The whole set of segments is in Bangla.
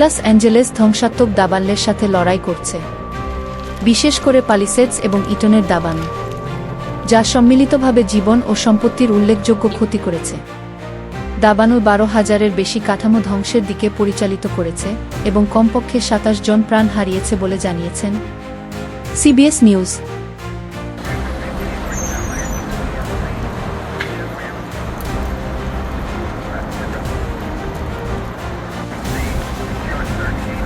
লস অ্যাঞ্জেলেস ধ্বংসাত্মক দাবানলের সাথে লড়াই করছে। বিশেষ করে পালিসেটস এবং ইটনের দাবান, যা সম্মিলিতভাবে জীবন ও সম্পত্তির উল্লেখযোগ্য ক্ষতি করেছে। দাবানু বারো হাজারের বেশি কাঠামো ধ্বংসের দিকে পরিচালিত করেছে এবং কমপক্ষে সাতাশ জন প্রাণ হারিয়েছে বলে জানিয়েছেন সিবিএস নিউজ।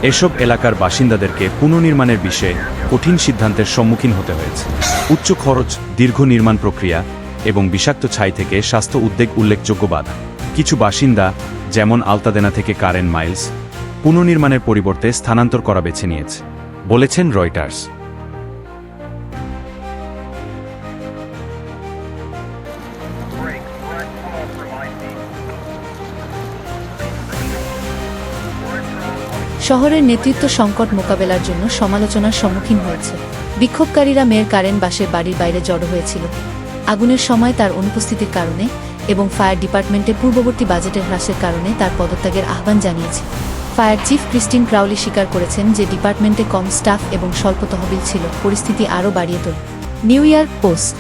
এসব এলাকার বাসিন্দাদেরকে পুনর্নির্মাণের বিষয়ে কঠিন সিদ্ধান্তের সম্মুখীন হতে হয়েছে। উচ্চ খরচ, দীর্ঘ নির্মাণ প্রক্রিয়া এবং বিষাক্ত ছাই থেকে স্বাস্থ্য উদ্বেগ উল্লেখযোগ্য বাধা। কিছু বাসিন্দা, যেমন আলতাদেনা থেকে কারেন মাইলস, পুনর্নির্মাণের পরিবর্তে স্থানান্তর করা বেছে নিয়েছে, বলেছেন রয়টার্স। শহরের নেতৃত্ব সংকট মোকাবেলার জন্য সমালোচনার সম্মুখীন হয়েছে। বিক্ষোভকারীরা মেয়ের কারেন বাসের বাড়ির বাইরে জড়ো হয়েছিল। আগুনের সময় তার অনুপস্থিতির কারণে এবং ফায়ার ডিপার্টমেন্টে পূর্ববর্তী বাজেটের হ্রাসের কারণে তার পদত্যাগের আহ্বান জানিয়েছে। ফায়ার চিফ ক্রিস্টিন ক্রাউলি স্বীকার করেছেন যে ডিপার্টমেন্টে কম স্টাফ এবং স্বল্প তহবিল ছিল, পরিস্থিতি আরও বাড়িয়ে তোল। New York Post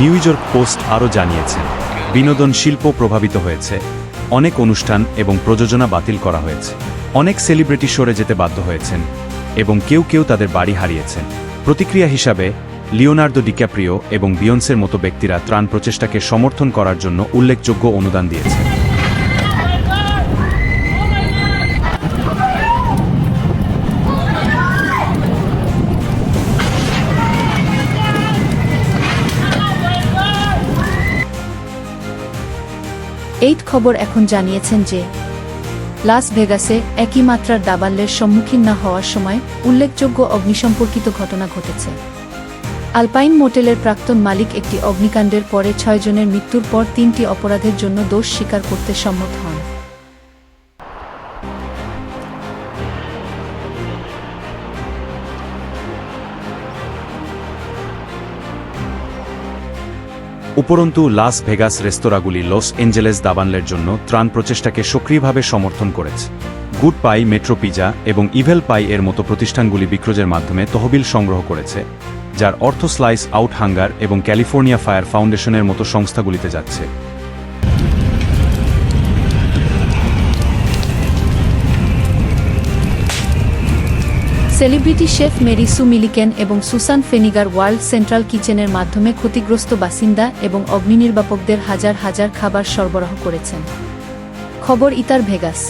New York Post আরও জানিয়েছে বিনোদন শিল্প প্রভাবিত হয়েছে, অনেক অনুষ্ঠান এবং প্রযোজনা বাতিল করা হয়েছে, অনেক সেলিব্রিটি সরে যেতে বাধ্য হয়েছেন, এবং কেউ কেউ তাদের বাড়ি হারিয়েছেন। প্রতিক্রিয়া হিসাবে, লিওনার্দো ডিক্যাপ্রিও এবং বিয়ন্সের মতো ব্যক্তিরা ত্রাণ প্রচেষ্টাকে সমর্থন করার জন্য উল্লেখযোগ্য অনুদান দিয়েছেন। এইট খবর এখন জানিয়েছেন যে, লাস ভেগাসে একই মাত্রার দাবাল্যের সম্মুখীন না হওয়ার সময় উল্লেখযোগ্য অগ্নিসম্পর্কিত ঘটনা ঘটেছে। আলপাইন মোটেলের প্রাক্তন মালিক একটি অগ্নিকাণ্ডের পরে ছয়জনের মৃত্যুর পর তিনটি অপরাধের জন্য দোষ স্বীকার করতে সম্মত হন। উপরন্তু, লাস ভেগাস রেস্তোরাঁগুলি লস এঞ্জেলেস দাবানলের জন্য ত্রাণ প্রচেষ্টাকে সক্রিয়ভাবে সমর্থন করেছে। গুড পাই, মেট্রো পিজা এবং ইভেল পাই এর মতো প্রতিষ্ঠানগুলি বিক্রোজের মাধ্যমে তহবিল সংগ্রহ করেছে, যার অর্থ স্লাইস আউট হাঙ্গার এবং ক্যালিফোর্নিয়া ফায়ার ফাউন্ডেশনের মতো সংস্থাগুলিতে যাচ্ছে। সেলিব্রিটি শেফ মেরি সু মিলিকেন এবং সুসান ফেনিগার ওয়ার্ল্ড সেন্ট্রাল কিচেনের মাধ্যমে ক্ষতিগ্রস্ত বাসিন্দা এবং অগ্নি নির্বাপকদের হাজার হাজার খাবার সরবরাহ করেছেন। খবর ইতার ভেগাস।